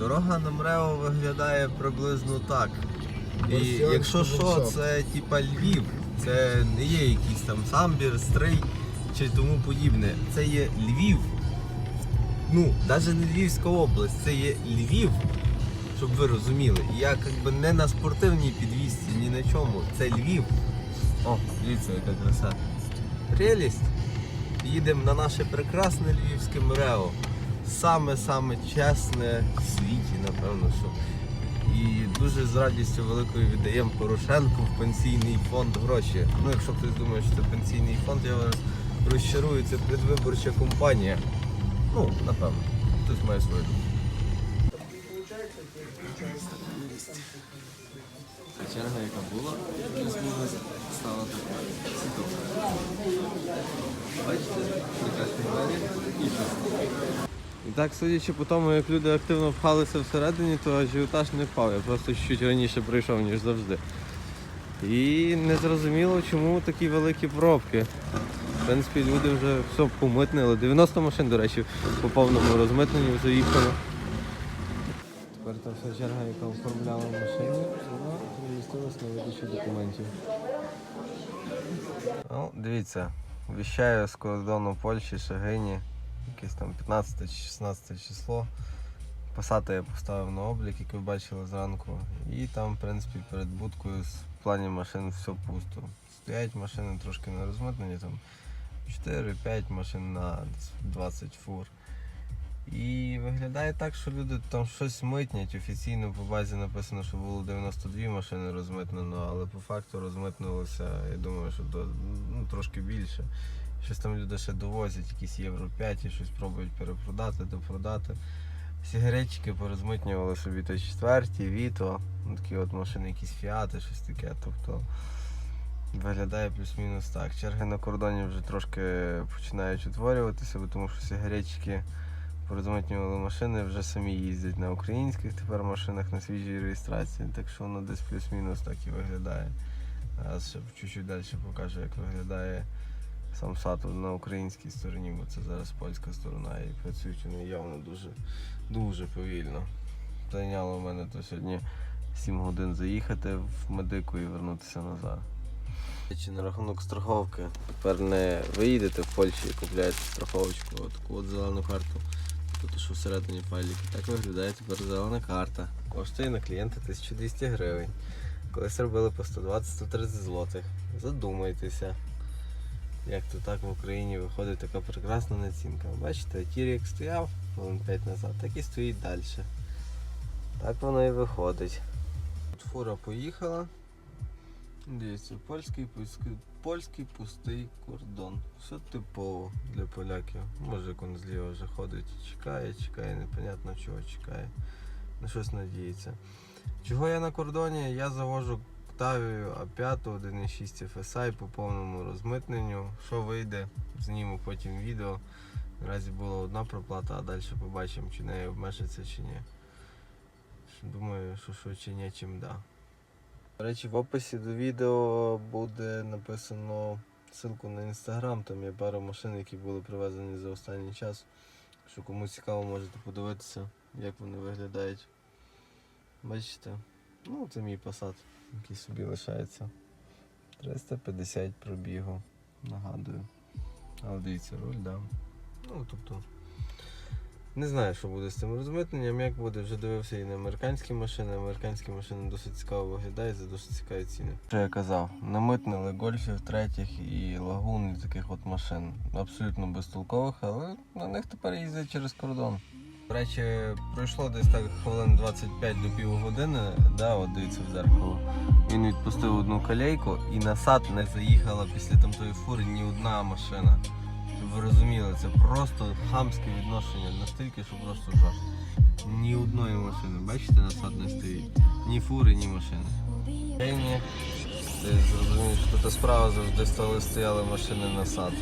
Дорога на МРЕО виглядає приблизно так. І якщо що, це типа Львів, це не є якийсь там Самбір, Стрий чи тому подібне. Це є Львів. Ну, навіть не Львівська область, це є Львів, щоб ви розуміли. Я якби не на спортивній підвісці, ні на чому. Це Львів. О, дивіться, яка краса. Прелість. Їдемо на наше прекрасне львівське МРЕО. Саме-саме чесне в світі, напевно, що. І дуже з радістю великою віддаємо Порошенку в пенсійний фонд гроші. Ну, якщо хтось думає, що це пенсійний фонд, я вас розчарую, це предвиборча компанія. Ну, напевно, хтось має свою думку. Черга, яка була, стала така. Бачите, прекрасні двері і Так, судячи по тому, як люди активно пхалися всередині, то ажіотаж не впав. Я просто чуть раніше прийшов, ніж завжди. І не зрозуміло, чому такі великі пробки. В принципі, люди вже все помитнили. 90 машин, до речі, по повному розмитненню вже їхало. Тепер та вся черга, яка оформляла машину, вона перемістилась на видачу документів. Ну, дивіться, віщаю з кордону Польщі, Шагині, якесь там 15 чи 16 число. Пасата я поставив на облік, як ви бачили зранку. І там, в принципі, перед будкою в плані машин все пусто. Стоять машини трошки не розмитнені, там 4-5 машин на 20 фур. І виглядає так, що люди там щось митнять. Офіційно по базі написано, що було 92 машини розмитнено, але по факту розмитнилося, я думаю, що до, ну, трошки більше. Щось там люди ще довозять, якісь євро 5 і щось пробують перепродати, допродати. Сігаретчики порозмитнювали собі то четверті, Віто, ну, такі от машини, якісь фіати, щось таке. Тобто виглядає плюс-мінус так. Черги на кордоні вже трошки починають утворюватися, бо тому що сігаретчики порозмитнювали машини, вже самі їздять на українських тепер машинах на свіжій реєстрації. Так що воно десь плюс-мінус так і виглядає. Зараз ще чуть-чуть далі покажу, як виглядає сам сад на українській стороні, бо це зараз польська сторона і працюють вони явно дуже, дуже повільно. Зайняло в мене то сьогодні 7 годин заїхати в медику і вернутися назад. Чи на рахунок страховки. Тепер не ви їдете в Польщі і купляєте страховочку, таку от зелену карту. Тут що всередині файлики. Так виглядає тепер зелена карта. Коштує на клієнта 1200 гривень. Колись робили по 120-130 злотих. Задумайтеся. Як то так в Україні виходить така прекрасна націнка. Бачите, тір як стояв хвилин 5 назад, так і стоїть далі. Так воно і виходить. Фура поїхала. Дивіться, польський, польський, польський пустий кордон. Все типово для поляків. Як він зліва вже ходить, чекає, чекає, непонятно чого чекає. На щось надіється. Чого я на кордоні? Я завожу Octavia A5 1.6 FSI по повному розмитненню. Що вийде, зніму потім відео. Наразі була одна проплата, а далі побачимо, чи неї обмежиться чи ні. Думаю, що що чи ні, чим да. До речі, в описі до відео буде написано ссылку на інстаграм, там є пара машин, які були привезені за останній час. Що кому цікаво, можете подивитися, як вони виглядають. Бачите? Ну, це мій посад, який собі лишається. 350 пробігу, нагадую. Але дивіться, руль, да. Ну, тобто. Не знаю, що буде з цим розмитненням, як буде, вже дивився і на американські машини. Американські машини досить цікаво виглядають, за досить цікаві ціни. Що я казав, намитнили гольфів третіх і лагун і таких от машин. Абсолютно безтолкових, але на них тепер їздять через кордон. До речі, пройшло десь так хвилин 25 до півгодини, да, от дивіться в зеркало. Він відпустив одну колейку і на сад не заїхала після там тої фури ні одна машина. Ви розуміли, це просто хамське відношення настільки, що просто жах. Ні одної машини, бачите, на сад не стоїть. Ні фури, ні машини. Ти зрозумієш, що тут справа завжди стояли машини на сад.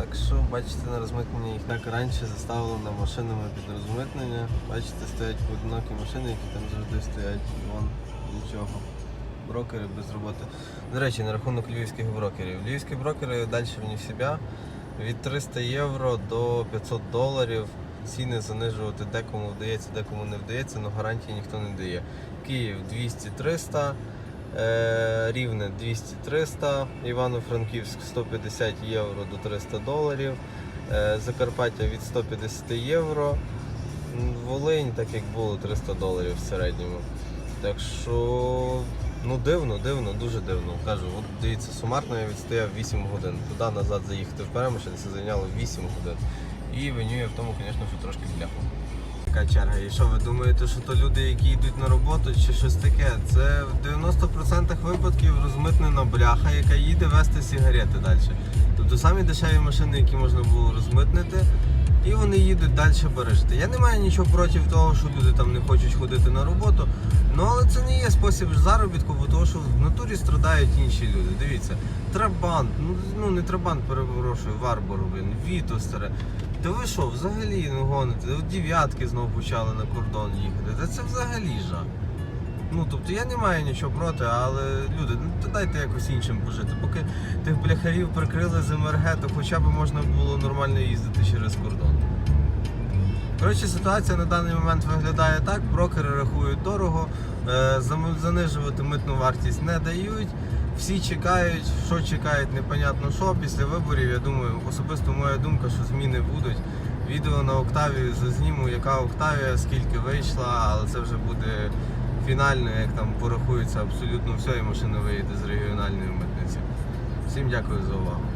Так що, бачите, на розмитнення їх так раніше заставлено машинами під розмитнення. Бачите, стоять поодинокі машини, які там завжди стоять. Вон нічого. Брокери без роботи. До речі, на рахунок львівських брокерів. Львівські брокери далі в них себе від 300 євро до 500 доларів. ціни занижувати декому вдається, декому не вдається, але гарантії ніхто не дає. Київ 200-300, е, Рівне 200-300, Івано-Франківськ 150 євро до 300 доларів, е, Закарпаття від 150 євро, Волинь, так як було, 300 доларів в середньому. Так що, ну дивно, дивно, дуже дивно. Кажу, от дивіться, сумарно я відстояв 8 годин. Туди назад заїхати в Перемишль, це зайняло 8 годин. І виню я в тому, звісно, що трошки бляху. Така черга. І що ви думаєте, що то люди, які йдуть на роботу чи щось таке? Це в 90% випадків розмитнена бляха, яка їде вести сигарети далі. Тобто самі дешеві машини, які можна було розмитнити, і вони їдуть далі барижити. Я не маю нічого проти того, що люди там не хочуть ходити на роботу. Ну але це не є спосіб заробітку, бо того, що в натурі страдають інші люди. Дивіться, Трабант, ну, ну не Трабант, перепрошую, Варбор, блін, Віто. Та ви що, взагалі не гоните? Дев'ятки знову почали на кордон їхати. Та це взагалі жах. Ну, тобто я не маю нічого проти, але люди, ну то дайте якось іншим пожити. Поки тих бляхарів прикрили з МРГ, то хоча б можна було нормально їздити через кордон. Коротше, ситуація на даний момент виглядає так: брокери рахують дорого, е, занижувати митну вартість не дають. Всі чекають, що чекають, непонятно що. Після виборів, я думаю, особисто моя думка, що зміни будуть. Відео на Октавію зазніму, яка Октавія, скільки вийшла, але це вже буде фінально, як там порахується абсолютно все, і машина виїде з регіональної митниці. Всім дякую за увагу.